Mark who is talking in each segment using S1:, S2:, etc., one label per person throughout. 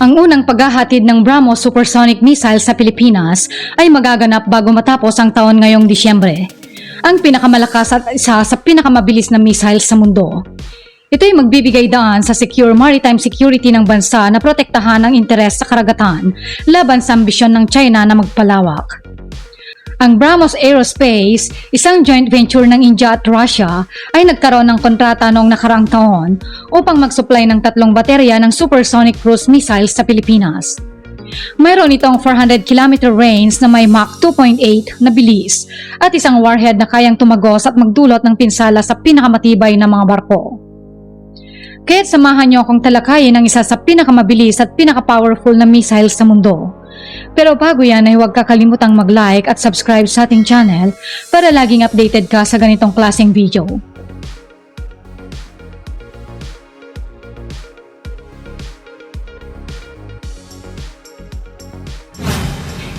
S1: Ang unang paghahatid ng BrahMos supersonic missile sa Pilipinas ay magaganap bago matapos ang taon ngayong Disyembre. Ang pinakamalakas at isa sa pinakamabilis na missile sa mundo. Ito ay magbibigay daan sa secure maritime security ng bansa na protektahan ang interes sa karagatan laban sa ambisyon ng China na magpalawak. Ang BrahMos Aerospace, isang joint venture ng India at Russia, ay nagkaroon ng kontrata noong nakaraang taon upang mag-supply ng tatlong baterya ng supersonic cruise missiles sa Pilipinas. Mayroon itong 400 km range na may Mach 2.8 na bilis at isang warhead na kayang tumagos at magdulot ng pinsala sa pinakamatibay na mga barko. Kaya't samahan niyo akong talakayin ang isa sa pinakamabilis at pinaka-powerful na missile sa mundo. Pero bago yan ay huwag kakalimutang mag-like at subscribe sa ating channel para laging updated ka sa ganitong klaseng video.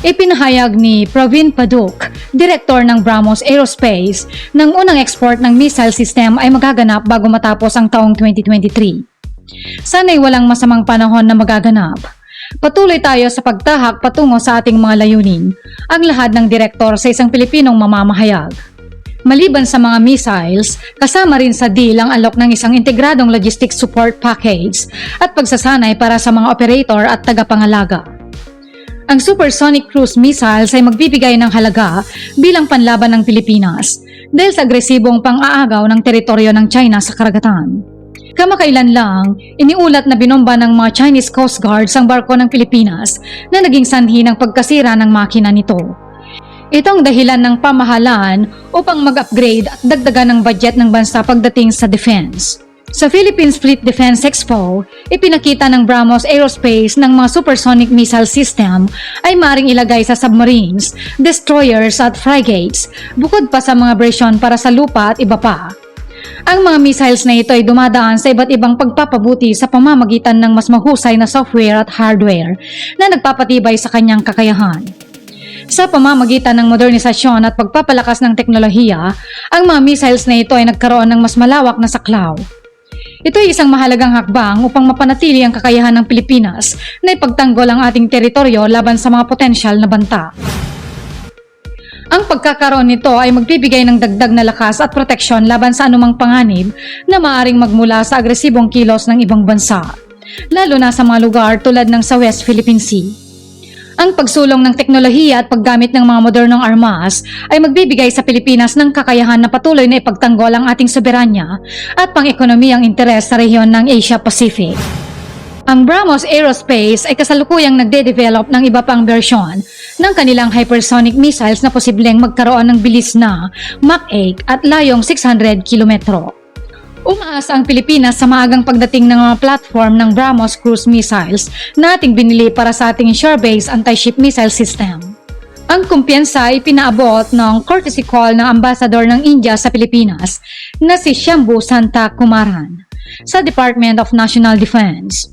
S1: Ipinahayag ni Praveen Paduk, direktor ng BrahMos Aerospace, ng unang export ng missile system ay magaganap bago matapos ang taong 2023. Sana'y walang masamang panahon na magaganap. Patuloy tayo sa pagtahak patungo sa ating mga layunin, ang lahat ng direktor sa isang Pilipinong mamamahayag. Maliban sa mga missiles, kasama rin sa deal ang alok ng isang integradong logistics support package at pagsasanay para sa mga operator at tagapangalaga. Ang supersonic cruise missiles ay magbibigay ng halaga bilang panlaban ng Pilipinas dahil sa agresibong pang-aagaw ng teritoryo ng China sa karagatan. Kamakailan lang, iniulat na binomba ng mga Chinese Coast Guards ang barko ng Pilipinas na naging sanhi ng pagkasira ng makina nito. Itong dahilan ng pamahalaan upang mag-upgrade at dagdagan ng budget ng bansa pagdating sa defense. Sa Philippines Fleet Defense Expo, ipinakita ng BrahMos Aerospace ng mga supersonic missile system ay maring ilagay sa submarines, destroyers at frigates, bukod pa sa mga version para sa lupa at iba pa. Ang mga missiles na ito ay dumadaan sa iba't ibang pagpapabuti sa pamamagitan ng mas mahusay na software at hardware na nagpapatibay sa kanyang kakayahan. Sa pamamagitan ng modernisasyon at pagpapalakas ng teknolohiya, ang mga missiles na ito ay nagkaroon ng mas malawak na saklaw. Ito ay isang mahalagang hakbang upang mapanatili ang kakayahan ng Pilipinas na ipagtanggol ang ating teritoryo laban sa mga potensyal na banta. Ang pagkakaroon nito ay magbibigay ng dagdag na lakas at proteksyon laban sa anumang panganib na maaring magmula sa agresibong kilos ng ibang bansa, lalo na sa mga lugar tulad ng sa West Philippine Sea. Ang pagsulong ng teknolohiya at paggamit ng mga modernong armas ay magbibigay sa Pilipinas ng kakayahan na patuloy na ipagtanggol ang ating soberanya at pang-ekonomiyang interes sa rehiyon ng Asia-Pacific. Ang BrahMos Aerospace ay kasalukuyang nagde-develop ng iba pang bersyon ng kanilang hypersonic missiles na posibleng magkaroon ng bilis na Mach 8 at layong 600 kilometro. Umaasa ang Pilipinas sa maagang pagdating ng mga platform ng BrahMos cruise missiles na ating binili para sa ating shore-based anti-ship missile system. Ang kumpiyansa ay pinaabot ng courtesy call ng ambassador ng India sa Pilipinas na si Shambhu Santa Kumaran sa Department of National Defense.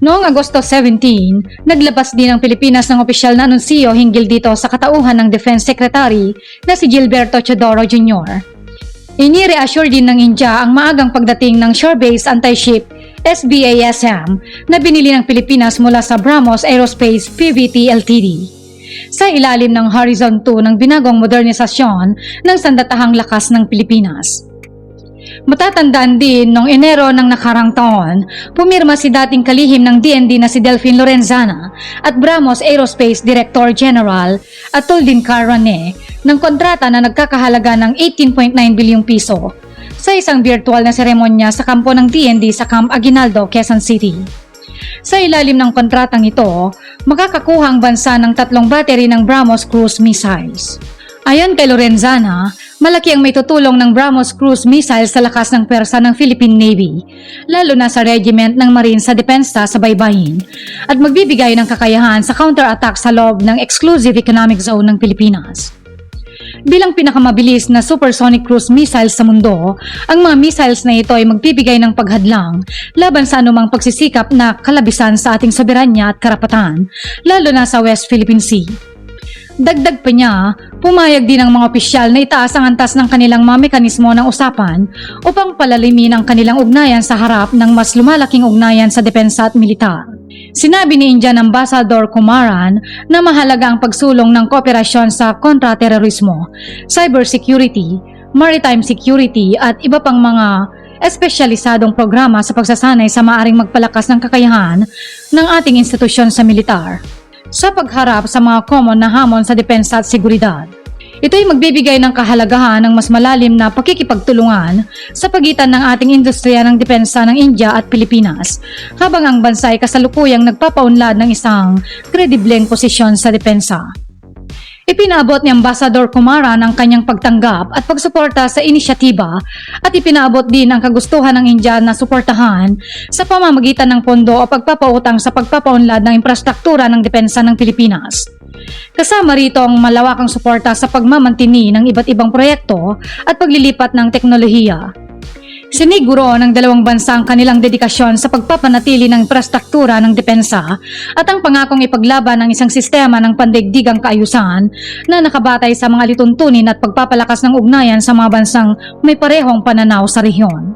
S1: Noong Agosto 17, naglabas din ang Pilipinas ng opisyal na anunsiyo hinggil dito sa katauhan ng Defense Secretary na si Gilberto Chodoro Jr. Inireassure din ng India ang maagang pagdating ng shore-based anti-ship SBASM na binili ng Pilipinas mula sa BrahMos Aerospace PVT Ltd sa ilalim ng Horizon 2 ng binagong modernisasyon ng sandatahang lakas ng Pilipinas. Matatandaan din noong Enero ng nakarang taon, pumirma si dating kalihim ng DND na si Delphine Lorenzana at BrahMos Aerospace Director General Atul Dinkar Rane ng kontrata na nagkakahalaga ng 18.9 bilyong piso sa isang virtual na seremonya sa kampo ng DND sa Camp Aguinaldo, Quezon City. Sa ilalim ng kontratang ito, makakakuha ang bansa ng tatlong battery ng BrahMos cruise missiles. Ayon kay Lorenzana, malaki ang may tutulong ng BrahMos cruise missiles sa lakas ng persa ng Philippine Navy, lalo na sa regiment ng Marine sa depensa sa baybayin, at magbibigay ng kakayahan sa counter-attack sa loob ng exclusive economic zone ng Pilipinas. Bilang pinakamabilis na supersonic cruise missiles sa mundo, ang mga missiles na ito ay magbibigay ng paghadlang laban sa anumang pagsisikap na kalabisan sa ating soberanya at karapatan, lalo na sa West Philippine Sea. Dagdag pa niya, pumayag din ang mga opisyal na itaas ang antas ng kanilang mga mekanismo ng usapan upang palalimin ang kanilang ugnayan sa harap ng mas lumalaking ugnayan sa depensa at militar. Sinabi ni Indian Ambassador Kumaran na mahalaga ang pagsulong ng kooperasyon sa kontraterorismo, cybersecurity, maritime security at iba pang mga espesyalisadong programa sa pagsasanay sa maaring magpalakas ng kakayahan ng ating institusyon sa militar sa pagharap sa mga common na hamon sa depensa at seguridad. Ito ay magbibigay ng kahalagahan ng mas malalim na pakikipagtulungan sa pagitan ng ating industriya ng depensa ng India at Pilipinas, habang ang bansa ay kasalukuyang nagpapaunlad ng isang kredibleng posisyon sa depensa. Ipinabot ni Ambassador Kumara ang kanyang pagtanggap at pagsuporta sa inisyatiba at ipinabot din ang kagustuhan ng India na suportahan sa pamamagitan ng pondo o pagpapautang sa pagpapaunlad ng infrastruktura ng depensa ng Pilipinas. Kasama rito ang malawakang suporta sa pagmamantini ng iba't ibang proyekto at paglilipat ng teknolohiya. Siniguro ng dalawang bansa ang kanilang dedikasyon sa pagpapanatili ng infrastruktura ng depensa at ang pangakong ipaglaban ng isang sistema ng pandaigdigang kaayusan na nakabatay sa mga lituntunin at pagpapalakas ng ugnayan sa mga bansang may parehong pananaw sa rehiyon.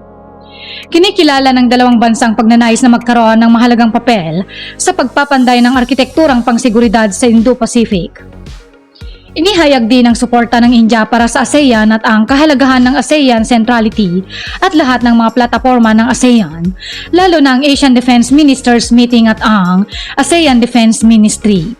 S1: Kinikilala ng dalawang bansang pagnanais na magkaroon ng mahalagang papel sa pagpapanday ng arkitekturang pangseguridad sa Indo-Pacific. Inihayag din ang suporta ng India para sa ASEAN at ang kahalagahan ng ASEAN centrality at lahat ng mga plataforma ng ASEAN, lalo na ang Asian Defense Ministers Meeting at ang ASEAN Defense Ministry.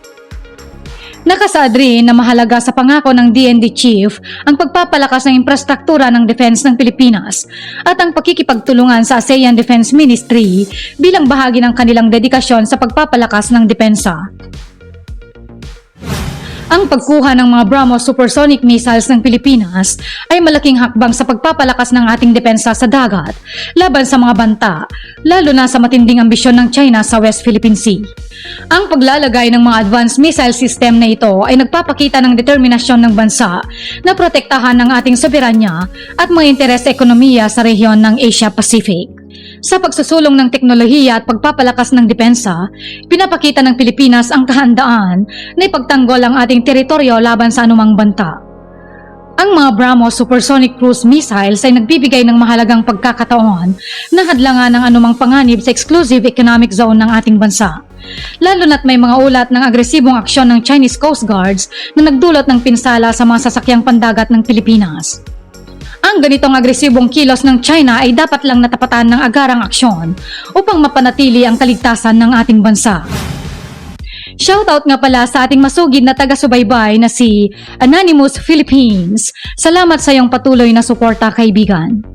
S1: Nakasaad rin na mahalaga sa pangako ng DND Chief ang pagpapalakas ng infrastruktura ng defense ng Pilipinas at ang pakikipagtulungan sa ASEAN Defense Ministry bilang bahagi ng kanilang dedikasyon sa pagpapalakas ng depensa. Ang pagkuha ng mga BrahMos supersonic missiles ng Pilipinas ay malaking hakbang sa pagpapalakas ng ating depensa sa dagat laban sa mga banta, lalo na sa matinding ambisyon ng China sa West Philippine Sea. Ang paglalagay ng mga advanced missile system na ito ay nagpapakita ng determinasyon ng bansa na protektahan ang ating soberanya at mga interes ekonomiya sa rehiyon ng Asia-Pacific. Sa pagsusulong ng teknolohiya at pagpapalakas ng depensa, pinapakita ng Pilipinas ang kahandaan na ipagtanggol ang ating teritoryo laban sa anumang banta. Ang mga BrahMos supersonic cruise missiles ay nagbibigay ng mahalagang pagkakataon na hadlangan ng anumang panganib sa exclusive economic zone ng ating bansa. Lalo na't may mga ulat ng agresibong aksyon ng Chinese Coast Guards na nagdulot ng pinsala sa mga sasakyang pandagat ng Pilipinas. Ang ganitong agresibong kilos ng China ay dapat lang natapatan ng agarang aksyon upang mapanatili ang kaligtasan ng ating bansa. Shoutout nga pala sa ating masugid na taga-subaybay na si Anonymous Philippines. Salamat sa iyong patuloy na suporta kaibigan.